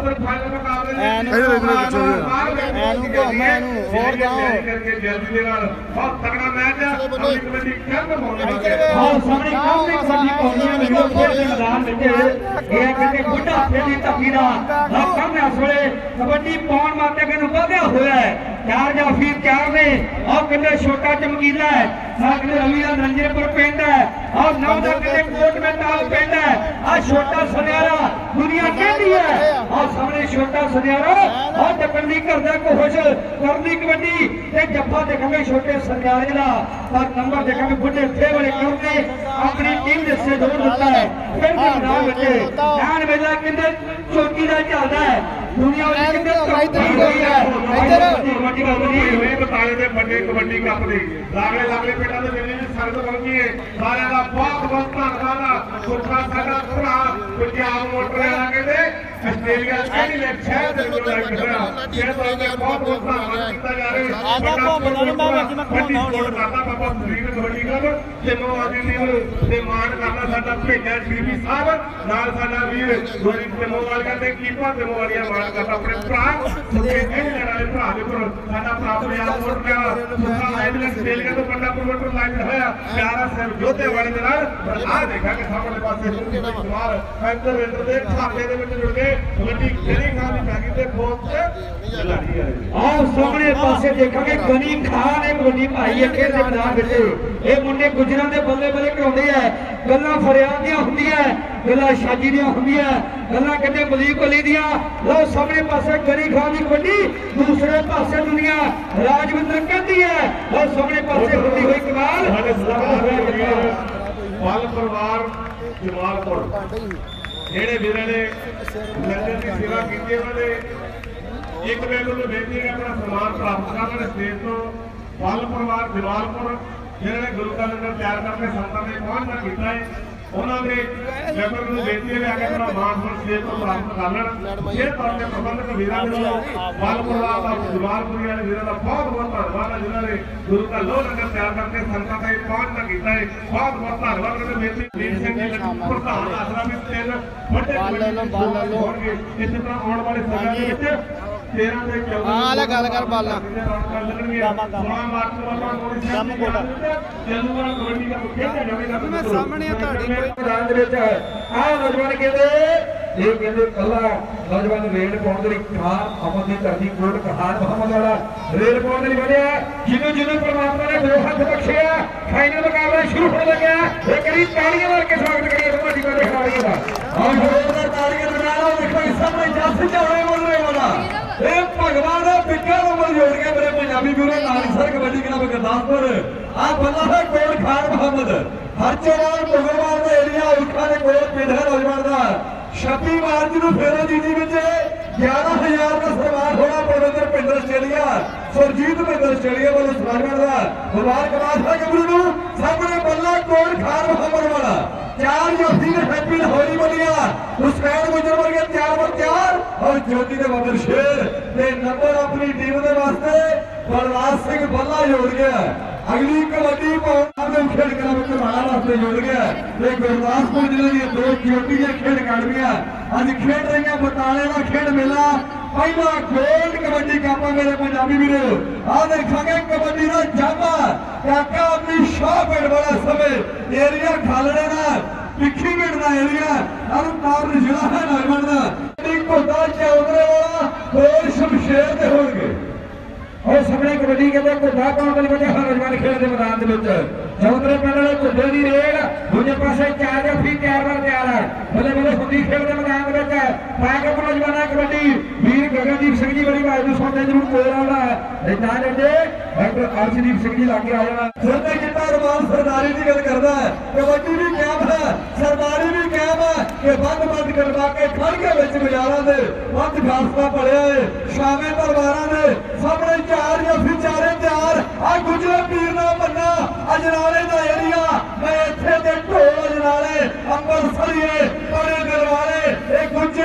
ਐਨ ਨੂੰ ਘੁੰਮ, ਨੂੰ, ਹੋਰ ਜਾਓ। ਕਰਕੇ ਜਲਦੀ ਦੇ ਨਾਲ। ਬਹੁਤ ਤਗੜਾ ਮੈਚ ਆਪਣੀ ਕਬੱਡੀ ਕਿੰਨ ਮੋੜਨੇ ਹਾਂ। ਸਾਹਮਣੇ ਕਾਫੀ ਕਬੱਡੀ ਵੀਡੀਓ ਖੇਡ ਦੇ ਮੈਦਾਨ ਵਿੱਚ ਇਹ ਕਿਤੇ ਬੁੱਢਾ ਫੇਰੀ ਧੱਕੀ ਦਾ ਲੱਖਾਂ ਦੇ ਅਸਲੇ ਕਬੱਡੀ ਪਾਉਣ ਮਾਤੇ ਕਿ ਨੂੰ ਵਧਿਆ ਹੋਇਆ ਹੈ। ਚਾਰ ਜਾਫੀ ਚਾਰ ਨੇ। ਆਹ ਕਿੰਨੇ ਛੋਟਾ ਚਮਕੀਲਾ ਹੈ। ਆਹ ਕਿੰਨੇ ਰਵੀ ਦਾ ਰੰਜਨਪੁਰ ਪਿੰਡ ਹੈ। ਆਹ ਨਵ ਦਾ ਕਿੰਨੇ ਕੋਟ ਮਹਿਤਾਬ ਪਿੰਡ ਹੈ। ਆਹ ਛੋਟਾ ਸੁਨਿਆਰਾ ਦੁਨੀਆ ਕਹਿੰਦੀ ਹੈ? ਆਹ ਸਾਹਮਣੇ ਛੋਟਾ ਸੁਨਿਆਰਾ। ਆਹ ਟੱਕਣ ਦੀ ਕਰਦਾ ਕੋਸ਼ਿਸ਼ ਕਰਨੀ ਕਬੱਡੀ ਤੇ ਜੱਫਾ ਦੇਖਾਂਗੇ ਛੋਟੇ ਸੁਨਿਆਰੇ ਦਾ। ਪਰ ਨੰਬਰ ਦੇਖਾਂਗੇ ਬੁੱਢੇ ਫੇ ਵਾਲੇ ਕਿਉਂਕਿ ਆਪਣੀ ਟੀਮ ਦੇ ਸੇ ਜੋੜ ਦਿੱਤਾ ਹੈ। ਫਿਰ ਮੈਦਾਨ ਵਿੱਚ ਐਨ ਵੇਲਾ ਕਿੰਨੇ ਚੋਟੀ ਦਾ ਚੱਲਦਾ ਹੈ। ਦੁਨੀਆ ਵਿੱਚ ਕਿੰਨੇ ਚੌਕੀ ਹੋਈ ਹੈ ਇੱਧਰ। ਕਬੱਡੀ ਕਬੱਡੀ ਹੋਏ ਬਤਾਲੇ ਦੇ ਵੱਡੇ ਕਬੱਡੀ ਕੱਪ ਦੀ। ਲਾਗਲੇ ਲਾਗਲੇ ਪਿੰਡਾਂ ਦੇ ਮੇਲੇ ਵਿੱਚ ਸੰਗਤ ਪਹੁੰਚੀ ਹੈ। ਸਾਰਿਆਂ ਦਾ ਬਹੁਤ ਬਹੁਤ ਧੰਨਵਾਦ ਆ। ਸੁੱਖਾ ਸਾਡਾ ਭਰਾ ਪੰਜਾਬ ਮੋਟਰ ਕਹਿੰਦੇ ਦੇ ਆਦਾ ਘੁੰਮ ਲੈਣ ਦਾ ਹੁਣ। ਤੇ ਤੇ ਸਾਡਾ ਭੇਜਾ ਸ਼੍ਰੀਵੀ ਸਾਹਿਬ ਨਾਲ ਸਾਡਾ ਵੀਰ। ਗੋਰੀ ਤੇ ਮੋ ਵਾਲੀਆ ਤੇ ਕੀਪਰ ਤੇ ਮੋ ਵਾਲੀਆ ਮਾਣ ਕਰਦਾ ਆਪਣੇ ਭਰਾ। ਸੁੱਕੇ ਇਹ ਲੜਾਈ ਵਾਲੇ ਭਰਾ ਦੇ ਉੱਪਰ ਸਾਡਾ ਭਰਾ ਪੰਜਾਬ ਤੋਂ ਵੱਡਾ ਪ੍ਰਮੋਟਰ ਲਾਈਵ ਹੋਇਆ। ਪਿਆਰਾ ਸਿੰਘ ਜੋਤੇ ਵਾਲੇ ਦੇ ਨਾਲ, ਪਰ ਆਹ ਦੇਖਾਂਗੇ ਸਾਹਮਣੇ ਪਾਸੇ ਕੁਮਾਰ ਐਂਟਰ ਐਂਟਰ ਦੇ ਖਾਤੇ ਦੇ ਵਿੱਚ ਜੁੜ ਗਏ ਕਬੱਡੀ ਕਿਹੜੀ ਖਾਂ ਦੀ ਪੈਗੀ ਤੇ ਫੋਨ ਤੇ ਆਹ ਸਾਹਮਣੇ ਪਾਸੇ ਦੇਖਾਂਗੇ, ਗਨੀ ਖਾਨ ਇੱਕ ਵੱਡੀ ਭਾਈ ਹੈ ਦੇ ਮੈਦਾਨ ਵਿੱਚ। ਇਹ ਮੁੰਡੇ ਗੁਜਰਾਂ ਦੇ ਬੱਲੇ ਬੱਲੇ ਕਰਾਉਂਦੇ ਆ। ਗੱਲਾਂ ਫਰਿਆਦ ਦੀਆਂ ਹੁੰਦੀਆਂ ਗੱਲਾਂ ਸ਼ਾਜੀ ਦੀਆਂ ਹੁੰਦੀਆਂ ਗੱਲਾਂ ਕਹਿੰਦੇ ਮਲੀਕ ਅਲੀ ਦੀਆਂ। ਲਓ, ਸਾਹਮਣੇ ਪਾਸੇ ਗਨੀ ਖਾਨ ਦੀ ਕਬੱਡੀ ਦੂਸਰੇ ਪਾਸੇ ਦੁਨੀਆ ਰਾਜਵਿੰਦਰ ਕਹਿੰਦੀ ਹੈ ਲਓ, ਸਾਹਮਣੇ ਪਾਸੇ ਹੁੰਦੀ ਹੋਈ ਕਮਾਲ। ਸਾਡੇ ਪਰਿਵਾਰ, ਜਮਾਲਪੁਰ। ਜਿਹੜੇ ਵੀਰਾਂ ਨੇ ਲੰਗਰ ਦੀ ਸੇਵਾ ਕੀਤੀ, ਉਹਨਾਂ ਨੇ ਇੱਕ ਵੇਲੇ ਨੂੰ ਬੇਨਤੀ ਹੈ ਆਪਣਾ ਸਨਮਾਨ ਪ੍ਰਾਪਤ ਕਰਨ ਦੇ ਸਟੇਜ ਤੋਂ ਬਾਲ ਪਰਿਵਾਰ ਜਮਾਲਪੁਰ ਜਿਹੜੇ ਨੇ ਗੁਰੂ ਲੰਗਰ ਤਿਆਰ ਕਰਕੇ ਸੰਤਾਂ ਦੇ ਪਹੁੰਚਣਾ ਕੀਤਾ ਹੈ ਉਹਨਾਂ ਦੇ ਮੈਂਬਰ ਨੂੰ ਬੇਨਤੀ ਹੈ ਕਿ ਆਪਣਾ ਮਾਨ ਸਨਮਾਨ ਸਟੇਜ ਤੋਂ ਪ੍ਰਾਪਤ ਕਰ ਲੈਣ ਇਹ ਤੌਰ ਤੇ ਪ੍ਰਬੰਧਕ ਵੀਰਾਂ ਦੇ ਵੱਲੋਂ ਬਾਲ ਪਰਿਵਾਰ ਦਾ ਜਮਾਲਪੁਰੀ ਵਾਲੇ ਵੀਰਾਂ ਦਾ ਬਹੁਤ ਬਹੁਤ ਧੰਨਵਾਦ ਹੈ ਜਿਨ੍ਹਾਂ ਨੇ ਗੁਰੂ ਦਾ ਲੋਹ ਲੰਗਰ ਤਿਆਰ ਕਰਕੇ ਸੰਤਾਂ ਤਾਈਂ ਪਹੁੰਚਣਾ ਕੀਤਾ ਹੈ ਬਹੁਤ ਬਹੁਤ ਧੰਨਵਾਦ ਕਰਦੇ ਬੇਨਤੀ ਵੀਰ ਸਿੰਘ ਜੀ ਪ੍ਰਧਾਨ ਆਸਰਾ ਵੀ ਤਿੰਨ ਵੱਡੇ ਬਾਲ ਲੈ ਲਓ, ਬਾਲ ਲੈ ਲਓ। ਹੋਣਗੇ। ਇਸੇ ਤਰ੍ਹਾਂ ਆਉਣ ਵਾਲੇ ਸਮੇਂ ਦੇ ਵਿੱਚ 13 ਤੇ 14 ਹਾਂ, ਲੈ ਗੱਲ ਕਰ ਬਾਲ ਨਾਲ। ਕਬੱਡੀ ਦਾ ਖੇਡਿਆ ਜਾਵੇਗਾ ਮੈਂ ਸਾਹਮਣੇ ਆ ਤੁਹਾਡੀ ਕੋਈ। ਮੈਦਾਨ ਦੇ ਵਿੱਚ ਆਹ ਨੌਜਵਾਨ ਕਹਿੰਦੇ ਇਹ ਕਹਿੰਦੇ ਕੱਲਾ ਨੌਜਵਾਨ ਰੇਡ ਪਾਉਣ ਦੇ ਲਈ ਖਾਨ ਅਮਨ ਦੀ ਧਰਤੀ ਕੋਟ ਕਹਾਨ ਮੁਹੰਮਦ ਵਾਲਾ। ਰੇਡ ਪਾਉਣ ਦੇ ਲਈ ਵਧਿਆ ਜਿਹਨੂੰ ਜਿਹਨੂੰ ਪਰਮਾਤਮਾ ਨੇ ਦੋ ਹੱਥ ਬਖਸ਼ਿਆ ਫਾਈਨਲ ਮੁਕਾਬਲਾ ਸ਼ੁਰੂ ਹੋਣ ਲੱਗਿਆ ਇਹ ਕਰੀ ਤਾੜੀਆਂ ਮਾਰ ਕੇ ਸਵਾਗਤ ਕਰੀਏ। ਤੁਹਾਡੀ ਕੋਲ ਖਿਡਾਰੀਆਂ ਦਾ ਆਹ ਜ਼ੋਰਦਾਰ ਤਾੜੀਆਂ ਬਣਾ ਲਓ ਦੇਖੋ ਇਸ ਸਾਹਮਣੇ ਜੱਸ ਚਾਉਣੇ ਬੋਲਣੇ ਵਾਲਾ ਇਹ ਭਗਵਾਨ ਦਾ ਪਿੱਕਾ ਨੰਬਰ ਜੋੜ ਕੇ ਮੇਰੇ ਪੰਜਾਬੀ ਕਬੱਡੀ ਕਲੱਬ ਗੁਰਦਾਸਪੁਰ। ਆ ਬੱਲਾ ਹੈ ਕੋਟ ਖਾਨ ਮੁਹੰਮਦ। ਹਰਚੇਵਾਲ ਮੁਗਲਵਾਲ ਦਾ ਏਰੀਆ, ਉਠਾ ਦੇ ਕੋਲ ਪਿੰਡ ਹੈ ਨੌਜਵਾਨ ਦਾ। 26 ਮਾਰਚ ਨੂੰ ਫੇਰੋ ਜੀਜੀ ਵਿੱਚ 11000 ਦਾ ਸਨਮਾਨ ਹੋਣਾ ਪ੍ਰਬੰਧਕ ਪਿੰਡ ਆਸਟ੍ਰੇਲੀਆ। ਸੁਰਜੀਤ ਪਿੰਡ ਆਸਟ੍ਰੇਲੀਆ ਵੱਲੋਂ ਸਨਮਾਨ ਕਰਦਾ ਮੁਬਾਰਕਬਾਦ ਹੈ ਗੱਭਰੂ ਨੂੰ। ਸਾਹਮਣੇ ਬੱਲਾ ਕੋਟ ਖਾਨ ਮੁਹੰਮਦ ਵਾਲਾ। ਚਾਰ ਜੋਤੀ ਨੇ ਹੈਪੀ ਹੋਲੀ ਬੋਲੀਆ। ਹੁਸੈਨ ਗੁਜਰ ਵਰਗੇ ਤਿਆਰ ਬਰ ਤਿਆਰ। ਔਰ ਜੋਤੀ ਦੇ ਬਦਰ ਸ਼ੇਰ ਤੇ ਨੰਬਰ ਆਪਣੀ ਟੀਮ ਦੇ ਵਾਸਤੇ ਬਲਰਾਜ ਸਿੰਘ ਬੱਲਾ ਜੋੜ ਗਿਆ। ਅਗਲੀ ਕਬੱਡੀ ਪਾਉਣ ਦੇ ਖੇਡ ਕਲਾ ਵਿੱਚ ਵਾਸਤੇ ਜੁੜ ਗਿਆ। ਤੇ ਗੁਰਦਾਸਪੁਰ ਜ਼ਿਲ੍ਹੇ ਦੀਆਂ ਦੋ ਚੋਟੀ ਖੇਡ ਅਕਾਡਮੀਆਂ ਅੱਜ ਖੇਡ ਰਹੀਆਂ ਬਟਾਲੇ ਦਾ ਖੇਡ ਮੇਲਾ। ਪਹਿਲਾ ਗੋਲਡ ਕਬੱਡੀ ਕੱਪ ਆ ਮੇਰੇ ਪੰਜਾਬੀ ਵੀਰੋ। ਆਹ ਦੇਖਾਂਗੇ ਕਬੱਡੀ ਦਾ ਜਾਮਾ। ਕਾਕਾ ਆਪਣੀ ਪਿੰਡ ਵਾਲਾ ਸਮੇਂ ਏਰੀਆ ਖਾਲੜੇ ਦਾ ਪਿੱਖੀ ਪਿੰਡ ਦਾ ਏਰੀਆ ਅਰੂ ਜ਼ਿਲ੍ਹਾ ਹੈ ਨਰਮਨ ਦਾ। ਇੱਕ ਘੋਦਾ ਚੌਧਰੇ ਵਾਲਾ, ਹੋਰ ਸ਼ਮਸ਼ੇਰ ਦੇ ਹੋਣਗੇ। ਉਹ ਸਾਹਮਣੇ ਕਬੱਡੀ ਕਹਿੰਦੇ ਘੁੱਡਾ ਪਾਉਣ ਦੇ ਲਈ ਵੱਡੇ ਨੌਜਵਾਨ ਖੇਡ ਦੇ ਮੈਦਾਨ ਦੇ ਵਿੱਚ। ਚੌਧਰੇ ਪਿੰਡ ਵਾਲੇ ਘੁੱਡੇ ਦੀ ਰੇਡ ਦੂਜੇ ਪਾਸੇ ਚਾਰ ਜੱਫੀ ਤਿਆਰ ਨਾਲ ਤਿਆਰ ਹੈ ਬੱਲੇ ਬੱਲੇ ਹੁੰਦੀ ਖੇਡ ਦੇ ਮੈਦਾਨ ਦੇ ਵਿੱਚ। ਪਾ ਨੌਜਵਾਨਾਂ ਕਬੱਡੀ। ਵੀਰ ਗਗਨਦੀਪ ਸਿੰਘ ਜੀ ਬੜੀ ਬਾਜ ਨੂੰ ਜ਼ਰੂਰ ਕੋਲ ਆਉਣਾ ਹੈ ਤਾਂ ਲੈਂਦੇ ਡਾਕਟਰ ਅਰਸ਼ਦੀਪ ਸਿੰਘ ਜੀ ਲਾਗੇ ਆ ਜਾਣਾ। ਸਰਦਾਰ ਜਿੱਤਾ ਰਮਾਨ ਸਰਦਾਰੀ ਦੀ ਗੱਲ ਕਰਦਾ ਹੈ। ਕਬੱਡੀ ਵੀ ਕਾਇਮ ਹੈ, ਸਰਦਾਰੀ ਵੀ ਕਾਇਮ ਹੈ ਕਿ ਬੰਦ ਬੰਦ ਕਰਵਾ ਕੇ ਖੜ ਕੇ ਵਿੱਚ ਬਾਜ਼ਾਰਾਂ ਦੇ, ਵੱਧ ਖਾਸਤਾ ਪੜਿਆ ਏ। ਸ਼ਾਮੇ ਤਲਵਾਰਾਂ ਦੇ ਸਾਹਮਣੇ ਚਾਰ ਜਾਂ ਚਾਰੇ ਤਿਆਰ। ਆ ਗੁਜਰੇ ਪੀਰ ਦਾ ਬੰਨਾ ਅਜਨਾਲੇ ਦਾ ਏਰੀਆ ਮੈਂ ਇੱਥੇ ਦੇ ਢੋਲ ਅਜਨਾਲੇ ਅੰਮ੍ਰਿਤਸਰੀਏ ਬੜੇ ਦਰਬਾਰੇ ਇਹ ਗੁੱਜੇ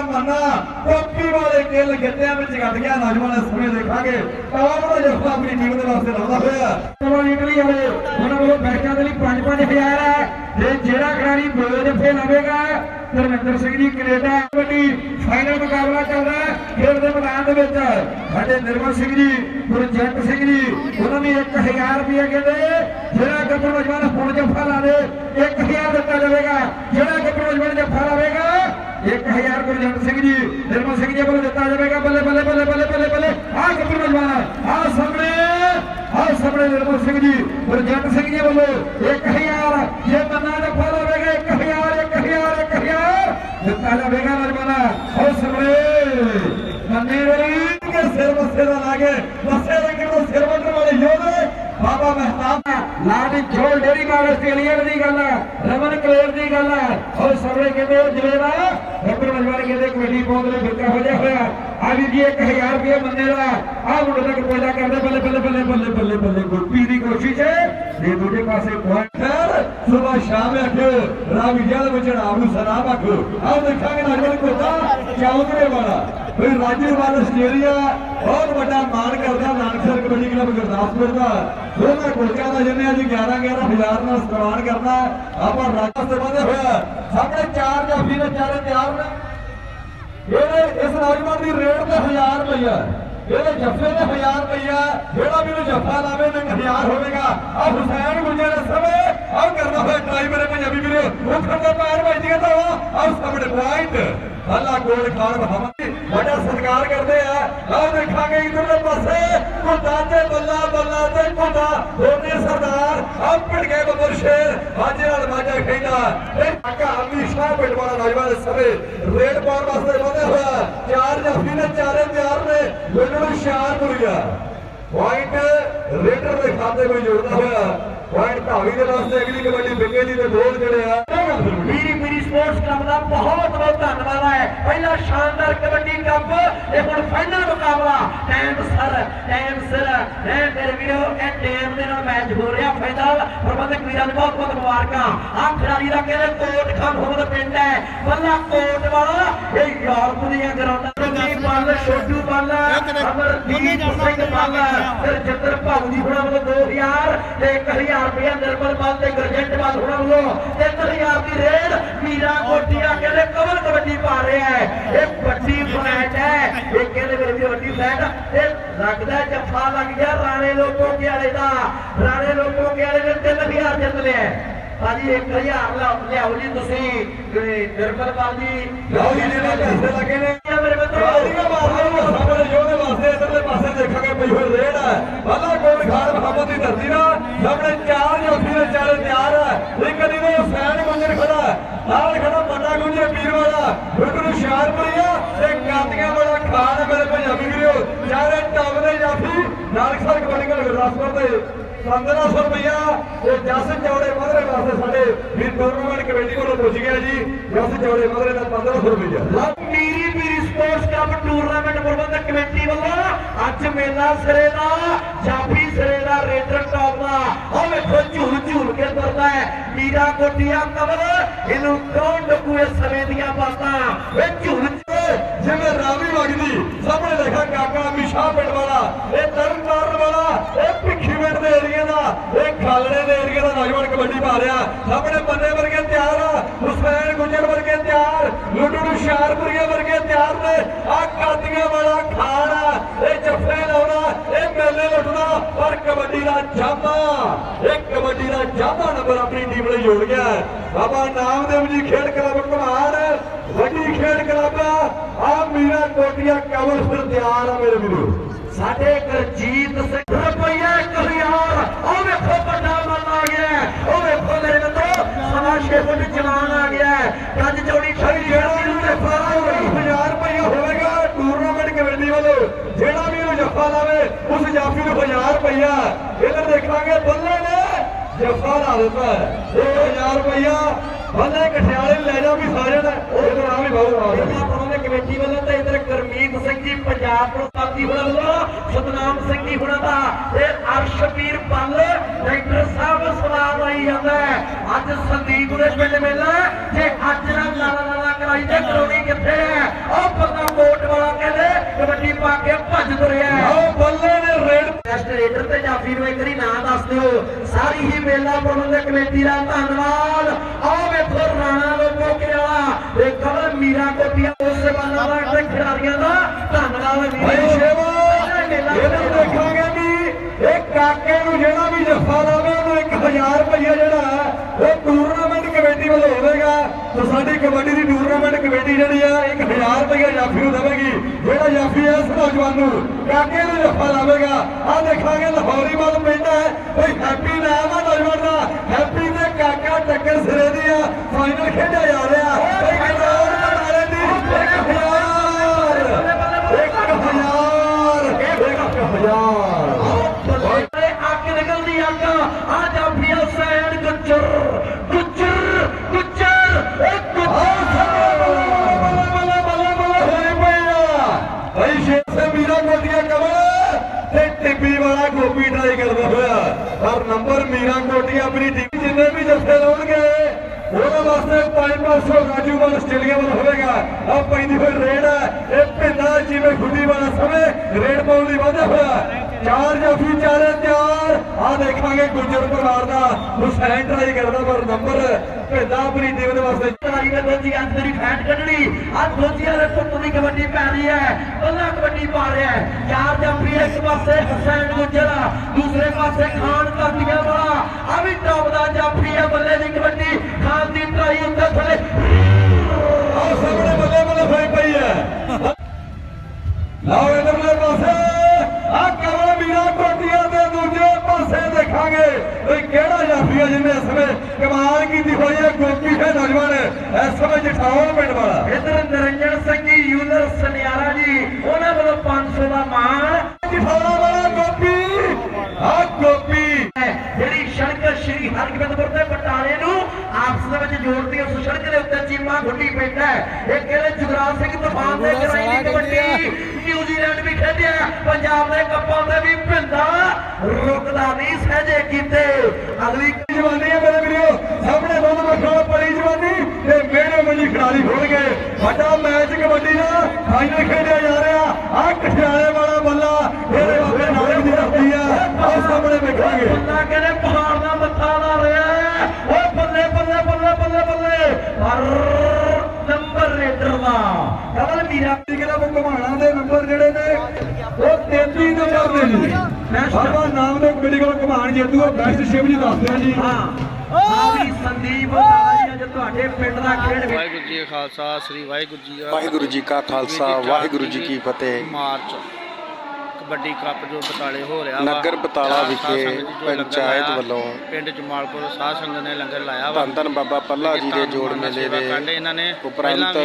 ਦਾ ਮੰਨਾ ਟੋਪੀ ਵਾਲੇ ਕਿੱਲ ਗਿੱਟਿਆਂ ਵਿੱਚ ਗੱਡ ਗਿਆ, ਨੌਜਵਾਨ ਸਮੇਂ ਦੇਖਾਂਗੇ। ਟੌਪ ਦਾ ਜਫਾ ਆਪਣੀ ਟੀਮ ਦੇ ਵਾਸਤੇ ਲਾਉਂਦਾ ਹੋਇਆ ਚਲੋ ਇਟਲੀ ਵਾਲੇ ਉਹਨਾਂ ਵੱਲੋਂ ਬੈਕਾਂ ਦੇ ਲਈ 5-5000 ਹੈ। ਤੇ ਜਿਹੜਾ ਖਿਡਾਰੀ ਦੋ ਜਫੇ ਲਾਵੇਗਾ, ਧਰਮਿੰਦਰ ਸਿੰਘ ਜੀ ਕੈਨੇਡਾ ਕਬੱਡੀ ਫਾਈਨਲ ਮੁਕਾਬਲਾ ਚੱਲਦਾ ਹੈ ਖੇਡ ਦੇ ਮੈਦਾਨ ਦੇ ਵਿੱਚ। ਸਾਡੇ ਨਿਰਮਲ ਸਿੰਘ ਜੀ ਗੁਰਜੰਤ ਸਿੰਘ ਜੀ, ਉਹਨਾਂ ਨੇ 1000 ਰੁਪਏ ਕਹਿੰਦੇ ਜਿਹੜਾ ਗੱਭਰੂ ਨੌਜਵਾਨ ਹੁਣ ਜਫਾ ਲਾਵੇ 1000 ਦਿੱਤਾ ਜਾਵੇਗਾ। ਜਿਹੜਾ ਗੱਭਰੂ ਨੌਜਵਾਨ ਜੱਫਾ ਲਾਵੇਗਾ 1000 ਗੁਰਜੰਟ ਸਿੰਘ ਜੀ, ਨਿਰਮਲ ਸਿੰਘ ਜੀ ਵੱਲੋਂ ਦਿੱਤਾ ਜਾਵੇਗਾ। ਬੱਲੇ ਬੱਲੇ ਬੱਲੇ ਬੱਲੇ ਬੱਲੇ ਬੱਲੇ। ਆਹ ਗੱਭਰੂ ਨੌਜਵਾਨ ਆਹ ਸਾਹਮਣੇ ਆਹ ਸਾਹਮਣੇ ਨਿਰਮਲ ਸਿੰਘ ਜੀ। ਗੁਰਜੰਟ ਸਿੰਘ ਜੀ ਵੱਲੋਂ 1000 ਜੇ ਮੰਨਾ ਜਫਾ ਲਾਵੇਗਾ 1000 1000 1000 ਦਿੱਤਾ ਜਾਵੇਗਾ ਨੌਜਵਾਨਾ ਆਹ ਸਾਹਮਣੇ, ਮੰਨੇ ਵਾਲੀ ਕੇ ਸਿਰ ਮੱਥੇ ਦਾ ਲਾਗੇ, ਮੱਥੇ ਦੇ ਕੋਲ ਸਿਰ ਵੱਟਣ ਵਾਲੇ ਯੋਧੇ ਬਾਬਾ ਮਹਿਤਾਬ ਲਾਡੀ ਜੋਲ ਡੇਰੀ ਮਾਰ ਆਸਟ੍ਰੇਲੀਆ ਦੀ ਗੱਲ ਹੈ ਰਮਨ ਕਲੇਰ ਦੀ ਗੱਲ ਹੈ ਉਹ ਸਾਹਮਣੇ ਕਹਿੰਦੇ ਉਹ ਜ਼ਿਲ੍ਹੇ ਦਾ ਡਾਕਟਰ ਮਜਵਾਰ ਕਹਿੰਦੇ ਕਮੇਟੀ ਬਹੁਤ ਨੇ, ਫਿਰਕਾ ਹੋ ਹੋਇਆ। ਆ ਵੀ ਜੀ 1000 ਰੁਪਏ ਮੰਨੇ ਦਾ। ਆ ਮੁੰਡੇ ਤੱਕ ਪੈਦਾ ਕਰਦੇ, ਬੱਲੇ ਬੱਲੇ ਬੱਲੇ ਬੱਲੇ ਬੱਲੇ ਬੱਲੇ ਗੁਰਪੀ ਦੀ ਕੋਸ਼ਿਸ਼ ਹੈ। ਤੇ ਦੂਜੇ ਪਾਸੇ ਪੁਆਇੰਟ ਫਿਰ ਸ਼ਾਮ ਆਖੋ ਰਾਵੀ ਜਲ ਵਿੱਚ ਆਪ ਨੂੰ ਸਲਾਮ ਆਖੋ ਆਹ ਦੇਖਾਂਗੇ ਨਜ਼ਰ ਕੋਤਾ ਚੌਧਰੇ ਵਾਲਾ। ਵੀ ਰਾਜੇਵਾਲ ਆਸਟ੍ਰੇਲੀਆ, ਬਹੁਤ ਵੱਡਾ ਮਾਣ ਕਰਦਾ ਨਾਨਕਸਰ ਕਬੱਡੀ ਕਲੱਬ ਗੁਰਦਾਸਪੁਰ ਦਾ। ਦੋਨਾਂ ਕੋਚਾਂ ਦਾ ਜਿੰਨੇ ਅੱਜ 11 11000 ਨਾਲ ਸਨਮਾਨ ਕਰਨਾ ਆਪਾਂ ਰਾਜਾ ਬੰਦੇ ਹੋਇਆ ਸਾਹਮਣੇ ਚਾਰ ਜਾਫੀ ਨੇ ਚਾਰੇ ਤਿਆਰ ਨੇ। ਇਹਦੇ ਇਸ ਨੌਜਵਾਨ ਦੀ ਰੇਟ ਤੇ 1000 ਰੁਪਇਆ ਇਹਦੇ ਜੱਫੇ ਦੇ 1000 ਰੁਪਇਆ ਜਿਹੜਾ ਵੀ ਨੂੰ ਜੱਫਾ ਲਾਵੇ ਨਾ 1000 ਹੋਵੇਗਾ। ਆ ਹੁਸੈਨ ਗੁਜਰ ਸਮੇਂ ਆ ਕਰਦਾ ਹੋਇਆ ਟਰਾਈ ਮੇਰੇ ਪੰਜਾਬੀ ਵੀਰੋ। ਉਹ ਖੜਦਾ ਪੈਰ ਵੱਜਦੀਆਂ ਤਾਂ ਆ ਸਾਹਮਣੇ ਪੁਆਇੰਟ ਅੱਲਾ ਗੋਲ ਖਾਨ ਮੁਹੰਮਦ ਵੱਡਾ ਸਤਿਕਾਰ ਕਰਦੇ ਆ। ਆਹ ਦੇਖਾਂਗੇ ਇਧਰਲੇ ਪਾਸੇ। ਕੁੰਡਾ ਤੇ ਬੱਲਾ ਬੱਲਾ ਤੇ ਕੁੰਡਾ ਦੋਨੇ ਸਰਦਾਰ ਆ ਪਿੜ ਬੱਬਰ ਸ਼ੇਰ ਬਾਜੇ ਨਾਲ ਬਾਜਾ ਖੇਡਾ। ਇਹ ਕਾਕਾ ਹਮੇਸ਼ਾ ਪਿੰਡ ਵਾਲਾ ਨੌਜਵਾਨ ਇਸ ਰੇਡ ਪਾਉਣ ਵਾਸਤੇ ਵਧਿਆ ਹੋਇਆ। ਚਾਰ ਜਫੀ ਨੇ, ਚਾਰੇ ਤਿਆਰ ਨੇ। ਮੈਨੂੰ ਹੁਸ਼ਿਆਰਪੁਰ ਪੁਆਇੰਟ ਰੇਡਰ ਦੇ ਖਾਤੇ ਵਿੱਚ ਜੁੜਦਾ ਹੋਇਆ। ਪੁਆਇੰਟ ਧਾਵੀ ਦੇ ਵਾਸਤੇ ਅਗਲੀ ਕਬੱਡੀ ਬਿੰਗੇ ਦੀ ਤੇ ਗੋਲ ਜਿਹੜੇ ਆ। ਮੀਰੀ ਮੀਰੀ ਸਪੋਰਟਸ ਕਲੱਬ ਦਾ ਬਹੁਤ ਬਹੁਤ ਧੰਨਵਾਦ ਹੈ। ਪਹਿਲਾ ਸ਼ਾਨਦਾਰ ਕਬੱਡੀ ਕੱਪ ਇਹ ਹੁਣ ਫਾਈਨਲ ਮੁਕਾਬਲਾ। ਟਾਈਮ ਸਰ ਟਾਈਮ ਸਿਰ। ਹੈ ਮੇਰੇ ਵੀਰੋ ਇਹ ਟਾਈਮ ਦੇ ਨਾਲ ਮੈਚ ਹੋ ਰਿਹਾ ਫਾਈਨਲ ਪ੍ਰਬੰਧਕ ਵੀਰਾਂ ਨੂੰ ਬਹੁਤ ਬਹੁਤ ਮੁਬਾਰਕਾਂ। ਆਹ ਖਿਡਾਰੀ ਦਾ ਕਹਿੰਦੇ ਕੋਟ ਖਾਨ ਮੁਹੰਮਦ ਪਿੰਡ ਹੈ। ਬੱਲਾ ਕੋਟ ਵਾਲਾ। ਇਹ ਯੂਰਪ ਦੀਆਂ ਗਰਾਊਂਡਾਂ ਤੇ ਬੱਲ ਛੋਟੂ ਬੱਲ ਅਮਰਦੀਪ ਸਿੰਘ ਬੱਲ। ਫਿਰ ਜਿੱਤਰ ਹੁਣਾਂ ਵੱਲੋਂ 2000 ਤੇ 1000 ਰੁਪਇਆ ਨਿਰਮਲ ਬੱਲ ਤੇ ਗਰਜੰਟ ਬੱਲ ਹੁਣਾਂ ਵੱਲੋਂ 3000 ਦੀ ਰੇਡ ਮੀਰਾ ਕੋਟੀਆ ਕਹਿੰਦੇ ਕਮਲ ਕਬੱਡੀ ਪਾ ਰਿਹਾ ਹੈ। ਇਹ ਵੱਡੀ ਫਲੈਟ ਹੈ। ਇਹ ਕਹਿੰਦੇ ਮੇਰੇ ਵੀ ਵੱਡੀ ਫਲੈਟ ਇਹ ਲੱਗਦਾ ਜੱਫਾ ਲੱਗ ਗਿਆ ਰਾਣੇ ਲੋਕੋ ਕੇ ਵਾਲੇ ਦਾ। ਰਾਣੇ ਲੋਕੋ ਕੇ ਵਾਲੇ ਨੇ 3000 ਜਿੱਤ ਲਿਆ ਹੈ। ਭਾਜੀ 1000 ਲਿਆਓ ਲਿਆਓ ਜੀ ਤੁਸੀਂ। ਨਿਰਮਲ ਪਾਲ ਜੀ, ਲਓ ਜੀ, ਜਿਹੜੇ ਲੱਗੇ ਨੇ ਇਹ ਮੇਰੇ ਮਿੱਤਰੋ ਤਾਲੀਆਂ ਮਾਰ ਲਓ ਸਾਹਮਣੇ ਯੋਧੇ ਵਾਸਤੇ ਇਧਰਲੇ ਪਾਸੇ ਦੇਖਾਂਗੇ ਪਈ ਹੋਈ ਰੇਡ ਹੈ ਬਾਲਾ ਗੋਲ ਖਾਨ ਮੁਹੰਮਦ ਦੀ ਧਰਤੀ ਨਾਲ ਸਾਹਮਣੇ ਚਾਰ ਜੋਫੀ ਦੇ ਚਾਰੇ ਤਿਆਰ ਹੈ ਇੱਕ ਦੀ ਨੇ ਹੁਸੈਨ ਗੁੰਜਰ ਖੜਾ ਹੈ। ਨਾਲ ਖੜਾ ਬੰਦਾ ਗੁੰਜਰ ਪੀਰ ਵਾਲਾ ਬਿਲਕੁਲ ਹੁਸ਼ਿਆਰਪੁਰੀਆ ਤੇ ਕਾਤੀਆਂ ਵਾਲਾ ਖਾਨ ਮੇਰੇ ਪੰਜਾਬੀ ਵੀਰੋ ਚਾਰੇ ਟੱਬ ਦੇ ਜਾਫੀ ਨਾਨਕਸਰ ਕਬੱਡੀ ਕਲੱਬ ਗੁਰਦਾਸਪੁਰ ਦੇ 1500 ਰੁਪਇਆ ਤੇ ਜਸ ਚੌੜੇ ਮਧਰੇ ਵਾਸਤੇ ਸਾਡੇ ਵੀਰ ਟੂਰਨਾਮੈਂਟ ਕਮੇਟੀ ਵੱਲੋਂ ਪੁੱਜ ਗਿਆ ਜੀ ਜਸ ਚੌੜੇ ਦਾ 1500 ਰੁਪਇਆ Miri Miri sports club tournament ਪ੍ਰਬੰਧਕ ਕਮੇਟੀ ਵੱਲੋਂ ਅੱਜ ਮੇਲਾ ਸਿਰੇ ਦਾ ਜਾਫੀ ਸਿਰੇ ਦਾ, ਰੇਡਰ ਟੌਪ ਦਾ। ਉਹ ਵੇਖੋ, ਝੂਲ ਝੂਲ ਕੇ ਤੁਰਦਾ ਹੈ। ਮੀਰਾ ਕੋਟੀਆ, ਕਮਲ, ਇਹਨੂੰ ਕੌਣ ਡੱਕੂ ਇਸ ਸਮੇਂ ਦੀਆਂ ਬਾਤਾਂ? ਵੇ ਝੂਲ ਜਿਵੇਂ ਰਾਵੀ ਵਗਦੀ ਸਾਹਮਣੇ ਦੇਖਾ ਕਾਕਾ ਮਿਸ਼ਾ ਪਿੰਡ ਵਾਲਾ, ਇਹ ਤਰਨ ਵਾਲਾ, ਇਹ ਭਿੱਖੀ ਪਿੰਡ ਦੇ ਏਰੀਆ ਦਾ, ਇਹ ਖਾਲੜੇ ਦੇ ਏਰੀਆ ਦਾ ਨੌਜਵਾਨ ਕਬੱਡੀ ਪਾ ਰਿਹਾ ਸਾਹਮਣੇ ਬੰਦੇ ਵਰਗੇ ਤਿਆਰ ਆ ਹੁਸੈਨ ਗੁੱਜਰ ਵਰਗੇ ਤਿਆਰ ਲੁੱਡੂ ਨੂੰ ਸ਼ਾਰਪੁਰੀਆ ਵਰਗੇ ਤਿਆਰ ਨੇ ਆ ਕਾਦੀਆਂ ਵਾਲਾ ਖਾਣਾ ਇਹ ਜੱਫੇ ਲਾਉਣਾ ਇਹ ਮੇਲੇ ਲੁੱਟਣਾ ਪਰ ਕਬੱਡੀ ਦਾ ਜਾਮਾ ਇਹ ਕਬੱਡੀ ਦਾ ਜਾਮਾ ਨੰਬਰ ਆਪਣੀ ਟੀਮ ਲਈ ਜੋੜ ਗਿਆ। ਬਾਬਾ ਨਾਮਦੇਵ ਜੀ ਖੇਡ ਕਲੱਬ ਘਮਾਰ ਵੱਡੀ ਖੇਡ ਕਲੱਬ ਆ ਮੀਰਾ ਕੋਟੀਆ ਫਿਰ ਤਿਆਰ ਆ ਮੇਰੇ ਵੀਰੋ ਸਾਡੇ ਗੁਰਜੀਤ ਸਿੰਘ ਰੁਪਈਆ 1000 ਉਹ ਵੇਖੋ ਵੱਡਾ ਮਨ ਆ ਗਿਆ। ਉਹ ਵੇਖੋ ਮੇਰੇ ਮਿੱਤਰੋ ਸਵਾ ਛੇ ਫੁੱਟ ਜਵਾਨ ਆ ਗਿਆ। ਗੱਜ ਜੋੜੀ ਖੜੀ ਜਿਹੜਾ ਜਿਹੜੀ ਜੱਫਾ ਲਾਵੇ 1000 ਰੁਪਇਆ ਹੋਵੇਗਾ ਟੂਰਨਾਮੈਂਟ ਕਮੇਟੀ ਵੱਲੋਂ ਜਿਹੜਾ ਵੀ ਉਹ ਜੱਫਾ ਲਾਵੇ ਉਸ ਜਾਫੀ ਨੂੰ 1000 ਰੁਪਇਆ ਇਧਰ ਦੇਖਾਂਗੇ ਬੱਲੇ ਨੇ ਜੱਫਾ ਲਾ ਦਿੱਤਾ ਹੈ। ਇਹ 1000 ਰੁਪਇਆ ਬੱਲੇ ਕਠਿਆਲੇ ਲੈ ਜਾ ਵੀ ਸਾਰੇ ਨੇ ਇਹ ਨਾਮ ਹੀ ਬਹੁਤ ਆ ਇਹਨਾਂ ਪ੍ਰਬੰਧਕ ਕਮੇਟੀ ਵੱਲੋਂ ਤੇ ਇਧਰ ਗੁਰਮੀਤ ਸਿੰਘ ਜੀ, ਪੰਜਾਬ ਪ੍ਰਸਾਦੀ ਹੁਣਾਂ ਵੱਲੋਂ ਸਤਨਾਮ ਸਿੰਘ ਜੀ ਹੁਣਾਂ ਦਾ, ਇਹ ਅਰਸ਼ਵੀਰ ਪੱਲ, ਡਾਕਟਰ ਸਾਹਿਬ ਸਵਾਲ ਆਈ ਜਾਂਦਾ ਅੱਜ ਸੰਦੀਪ ਦੇ ਪਿੰਡ ਮੇਲਾ ਜੇ ਅੱਜ ਨਾ ਲਾਲਾ ਲਾਲਾ ਲੜਾਈ ਤੇ ਕਰਾਉਣੀ ਕਿੱਥੇ ਹੈ? ਉਹ ਬੰਦਾ ਕੋਟ ਵਾਲਾ ਕਹਿੰਦੇ, ਕਬੱਡੀ ਪਾ ਕੇ ਭੱਜ ਤੁਰਿਆ ਆਓ ਬੱਲੇ ਨੇ ਰੇਡ ਬੈਸਟ ਰੇਡਰ ਤੇ ਜਾਫੀ ਨੂੰ ਇੱਕ ਵਾਰੀ ਨਾਂ ਦੱਸ ਦਿਓ। ਸਾਰੀ ਹੀ ਮੇਲਾ ਪ੍ਰਬੰਧਕ ਕਮੇਟੀ ਦਾ ਧੰਨਵਾਦ। ਆਓ ਵੇਖੋ ਰਾਣਾ ਤੇ ਕਮਲ ਮੀਰਾ ਕੋਟੀਆ ਉਸ ਸੇਵਾਨਾਂ ਦਾ ਤੇ ਖਿਡਾਰੀਆਂ ਦਾ ਧੰਨਵਾਦ ਭਾਈ ਸ਼ੇਵਾ ਇਹਨੂੰ ਦੇਖਾਂਗੇ ਵੀ ਇਹ ਕਾਕੇ ਨੂੰ ਜਿਹੜਾ ਵੀ ਜੱਫਾ ਲਾਵੇ ਉਹਨੂੰ 1000 ਰੁਪਇਆ ਜਿਹੜਾ ਹੈ, ਉਹ ਟੂਰਨਾਮੈਂਟ ਕਮੇਟੀ ਵੱਲੋਂ ਹੋਵੇਗਾ ਤੇ ਸਾਡੀ ਕਬੱਡੀ ਦੀ ਟੂਰਨਾਮੈਂਟ ਕਮੇਟੀ ਜਿਹੜੀ ਆ 1000 ਰੁਪਇਆ ਜਾਫੀ ਨੂੰ ਦੇਵੇਗੀ। ਜਿਹੜਾ ਜਾਫੀ ਹੈ ਇਸ ਨੌਜਵਾਨ ਨੂੰ ਕਾਕੇ ਨੂੰ ਜੱਫਾ ਲਾਵੇਗਾ। ਆ ਦੇਖਾਂਗੇ, ਲਾਹੌਰੀ ਵੱਲ ਪਿੰਡ ਹੈ। ਬਈ ਹੈਪੀ ਨਾਮ ਆ ਨੌਜਵਾਨ ਦਾ ਹੈਪੀ ਤੇ ਕਾਕਾ ਟੱਕਰ ਸਿਰੇ ਦੀ ਆ ਫਾਈਨਲ ਖੇਡਿਆ ਜਾ ਰਿਹਾ ਬਈ ਗਰੌਰ ਬਟਾਲੇ ਦੀ 1000 ਇੱਕ ਹਜ਼ਾਰ ਇੱਕ ਹਜ਼ਾਰ ਓਏ ਅੱਗ ਨਿਕਲਦੀ ਅੱਗ ਆ ਜਾਫੀ ਹੁਸੈਨ ਗੁੱਜਰ ਗੁੱਜਰ ਗੁੱਜਰ ਓ ਗੁੱਜਰ ਤੇ ਟਿੱਬੀ ਵਾਲਾ ਗੋਪੀ ਟਰਾਈ ਕਰਦਾ ਹੋਇਆ। ਪਰ ਨੰਬਰ ਮੀਰਾ ਕੋਟੀ ਆਪਣੀ ਟੀਮ ਜਿੰਨੇ ਵੀ ਜੱਫੇ ਲਾਉਣਗੇ ਉਹਦੇ ਵਾਸਤੇ 5-500 ਰਾਜੂ ਵਾਲਾ ਆਸਟ੍ਰੇਲੀਆ ਵੱਲ ਹੋਵੇਗਾ। ਆ ਪੈਂਦੀ ਹੋਈ ਰੇਡ ਹੈ। ਇਹ ਭਿੰਦਾ ਜਿਵੇਂ ਗੁੱਡੀ ਵਾਲਾ ਸਮੇਂ ਰੇਡ ਪਾਉਣ ਲਈ ਵਾਧਾ ਹੋਇਆ। ਚਾਰ ਜਾਫੀ, ਚਾਰੇ ਤਿਆਰ ਆ ਦੇਖਾਂਗੇ ਗੁੱਜਰ ਪਰਿਵਾਰ ਦਾ। ਹੁਸੈਨ ਟਰਾਈ ਕਰਦਾ ਪਰ ਨੰਬਰ ਭਿੰਦਾ ਆਪਣੀ ਟੀਮ ਦੇ ਵਾਸਤੇ ਤਾਰੀ ਨੇ ਦੋਜੀ ਅੱਜ ਤੇਰੀ ਫੈਟ ਕੱਢਣੀ। ਆ ਦੋਜੀਆਂ ਦੇ ਪੁੱਤ ਦੀ ਕਬੱਡੀ ਪੈ ਰਹੀ ਹੈ। ਬੱਲਾ ਕਬੱਡੀ ਪਾ ਰਿਹਾ ਹੈ। ਚਾਰ ਜਾਫੀ ਇੱਕ ਪਾਸੇ ਹੁਸੈਨ ਗੁੱਜਰ, ਦੂਸਰੇ ਪਾਸੇ ਖਾਨ ਕਾਦੀਆਂ ਵਾਲਾ। ਆ ਵੀ ਟੌਪ ਦਾ ਜਾਫੀ ਹੈ ਬੱਲੇ ਦੀ ਕਬੱਡੀ। ਖਾਨ ਦੀ ਟਰਾਈ ਉੱਤੇ ਥੱਲੇ। ਆਹ ਸਾਹਮਣੇ ਬੱਲੇ ਬੱਲੇ ਹੋਈ ਪਈ ਹੈ। ਲਓ ਇਧਰਲੇ ਪਾਸੇ। ਆ ਕਮਲ ਮੀਰਾ ਕੋਟੀਆਂ ਦੇ ਦੂਜੇ ਪਾਸੇ ਦੇਖਾਂਗੇ ਵੀ ਕਿਹੜਾ ਜਾਫੀ ਹੈ ਜਿਹਨੇ ਇਸ ਸਮੇਂ ਕਮਾਲ ਕੀਤੀ ਹੋਈ ਹੈ ਗੋਪੀ ਹੈ ਨੌਜਵਾਨ ਇਸ ਸਮੇਂ ਜਠਾਉਣ ਪਿੰਡ ਵਾਲਾ ਇਧਰ ਨਿਰੰਜਨ ਸਿੰਘ ਜੀ ਯੂਨਰ ਸਨਿਆਰਾ ਜੀ ਉਹਨਾਂ ਵੱਲੋਂ 500 ਦਾ ਮਾਣ ਜਠਾਉਣ ਵਾਲਾ ਗੋਪੀ ਆ ਗੋਪੀ ਹੈ ਜਿਹੜੀ ਸੜਕ ਸ਼੍ਰੀ ਹਰਗੋਬਿੰਦਪੁਰ ਤੇ ਬਟਾਲੇ ਨੂੰ ਆਪਸ ਦੇ ਵਿੱਚ ਸੜਕ ਦੇ ਉੱਤੇ ਚੀਮਾ ਗੁੱਡੀ ਹੈ। ਇਹ ਕਹਿੰਦੇ ਜੁਗਰਾਜ ਸਿੰਘ ਤੂਫਾਨ ਦੇ ਕਰਾਈ ਦੀ ਕਬੱਡੀ? ਨਿਊਜ਼ੀਲੈਂਡ ਵੀ ਖੇਡਿਆ। ਪੰਜਾਬ ਦੇ ਕੱਪਾਂ ਤੇ ਵੀ ਭਿੰਦਾ ਰੁਕਦਾ ਨਹੀਂ ਸਹਜੇ ਕੀਤੇ। ਅਗਲੀ ਜਵਾਨੀ ਹੈ ਮੇਰੇ ਵੀਰੋ ਸਾਹਮਣੇ ਦੋਨੋਂ ਮੱਖਾਂ ਪਰੀ ਜਵਾਨੀ ਤੇ ਮੇਰੇ ਮੱਲੀ ਖਿਡਾਰੀ ਹੋਣ ਗਏ ਵੱਡਾ ਮੈਚ ਕਬੱਡੀ ਦਾ ਫਾਈਨਲ ਖੇਡਿਆ ਜਾ ਰਿਹਾ ਆ ਕਠਿਆਲੇ ਵਾਲਾ ਬੱਲਾ ਇਹਦੇ ਬਾਬੇ ਨਾਨਕ ਦੀ ਧਰਤੀ ਆ ਆਹ ਸਾਹਮਣੇ ਵੇਖਾਂਗੇ ਬੰਦਾ ਕਹਿੰਦੇ ਪਹਾੜ ਦਾ ਮੱਥਾ ਲਾ ਰਿਹਾ ਹੈ। ਓਏ ਬੱਲੇ ਬੱਲੇ ਬੱਲੇ ਬੱਲੇ ਬੱਲੇ ਪਰ ਨੰਬਰ ਰੇਡਰ ਦਾ ਕਮਲ ਮੀਰਾ ਉਹ ਘਮਾਣਾ ਦੇ ਨੰਬਰ ਜਿਹੜੇ ਨੇ ਉਹ 33 ਨੰਬਰ ਦੇ ਜੀ ਬਾਬਾ ਨਾਮਦੇਵ ਮੈਡੀਕਲ ਘਮਾਣ ਜੇਤੂ ਬੈਸਟ ਸ਼ਿਵ ਜੀ ਦੱਸਦੇ ਆ ਜੀ। ਹਾਂ। ਆਵੀ ਸੰਦੀਪ ਬਤਾਲਾ ਜੀ ਅੱਜ ਤੁਹਾਡੇ ਪਿੰਡ ਦਾ ਖੇਡ ਵਿੱਚ ਵਾਹਿਗੁਰੂ ਜੀ ਕਾ ਖਾਲਸਾ ਸ੍ਰੀ ਵਾਹਿਗੁਰੂ ਜੀ ਦਾ ਵਾਹਿਗੁਰੂ ਜੀ ਕਾ ਖਾਲਸਾ। ਵਾਹਿਗੁਰੂ ਜੀ ਕੀ ਫਤਿਹ। ਮਾਰਚ ਕਬੱਡੀ ਕੱਪ ਜੋ ਬਤਾਲੇ ਹੋ ਰਿਹਾ ਵਾ। ਨਗਰ ਬਤਾਲਾ ਵਿਖੇ ਪੰਚਾਇਤ ਵੱਲੋਂ ਪਿੰਡ ਜਮਾਲਪੁਰ ਸਾਧ ਸੰਗਤ ਨੇ ਲੰਗਰ ਲਾਇਆ ਵਾ। ਧੰਨ ਧੰਨ ਬਾਬਾ ਪੱਲਾ ਜੀ ਦੇ ਜੋੜ ਮੇਲੇ ਨੇ। ਦੇ ਪਹਿਲਾਂ ਉਪਰੰਤ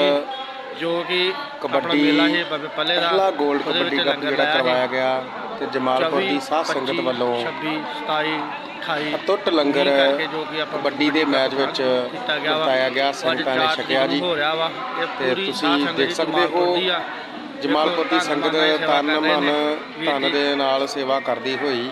ਜੋ ਕਿ ਆਪਣਾ ਕਬੱਡੀ ਮੇਲਾ ਹੈ ਬਾਬੇ ਪੱਲੇ ਦਾ ਪਹਿਲਾ 골ਡ ਉਹਦੇ ਵਿੱਚ ਕਬੱਡੀ ਕੱਪ ਲੰਗਰ ਜਿਹੜਾ ਲਾਇਆ। ਕਰਵਾਇਆ ਗਿਆ ਤੇ ਜਮਾਲਪੁਰ ਦੀ 24, ਸਾਧ ਸੰਗਤ 25, ਵੱਲੋਂ 26 27 28 ਅਤੁੱਟ ਲੰਗਰ ਵੀਹ ਕਰਕੇ ਜੋ ਕਿ ਆਪਾਂ ਕਬੱਡੀ ਦੇ ਮੈਚ ਵਿੱਚ ਕੀਤਾ ਗਿਆ ਵਾ। ਵਰਤਾਇਆ ਗਿਆ ਅੱਜ ਸੰਗਤਾਂ ਨੇ ਚਾਰ ਛਕਿਆ ਜੀ ਹੋ ਰਿਹਾ ਵਾ ਇਹ ਤੇ ਪੂਰੀ ਤੁਸੀਂ ਸਾਧ ਸੰਗਤ ਦੇਖ ਜੀ ਸਕਦੇ ਜਮਾਲਪੁਰ ਹੋ ਦੀ ਆ। ਜਮਾਲਪੁਰ ਦੀ ਦੇਖੋ ਸੰਗਤ ਧੰਨ ਮਨ ਨਾਲ ਸੇਵਾ ਤਨ ਕਰ ਰਹੇ ਨੇ। ਦੇ ਨਾਲ ਸੇਵਾ ਕਰਦੀ ਹੋਈ